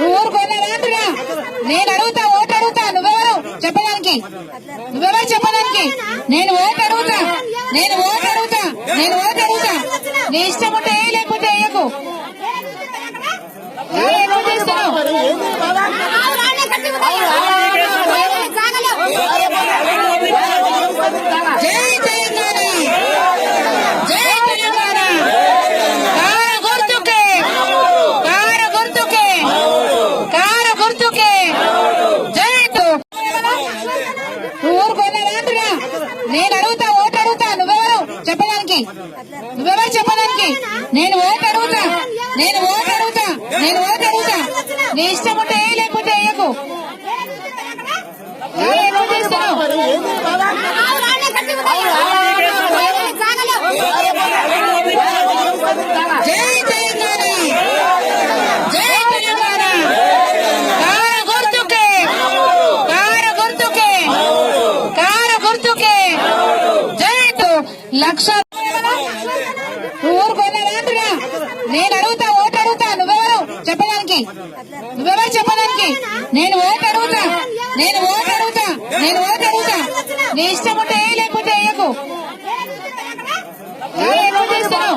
నువ్వు నేను అడుగుతా ఓటు అడుగుతా. నువ్వెవరు? చెప్పడానికి. నువ్వెవరు చెప్పడానికి? నేను ఓటు అడుగుతా. నేను ఓటు అడుగుతా. నేను ఓటు అడుగుతా. నీ ఇష్టం ఉంటే లేకపోతే వేయకు. ఏం చేస్తావు? చెప్పడానికి? నువ్వెవరు చెప్పడానికి? నేను ఓటు అడుగుతా. నేను ఓటు అడుగుతా. నేను ఓటు అడుగుతా. నీ ఇష్టం ఉంటే ఏ లేకపోతే వేయకు. ఎక్కువ లక్ష ఊరు నేను అడుగుతా ఓటు అడుగుతా. నువ్వెవరు? చెప్పడానికి. నువ్వెవరు చెప్పడానికి? నేను ఓటు అడుగుతా. నేను ఓటు అడుగుతా. నేను ఓటు అడుగుతా. నీ ఇష్టం ఉంటే లేకపోతే వేయకు ఏ చేస్తున్నావు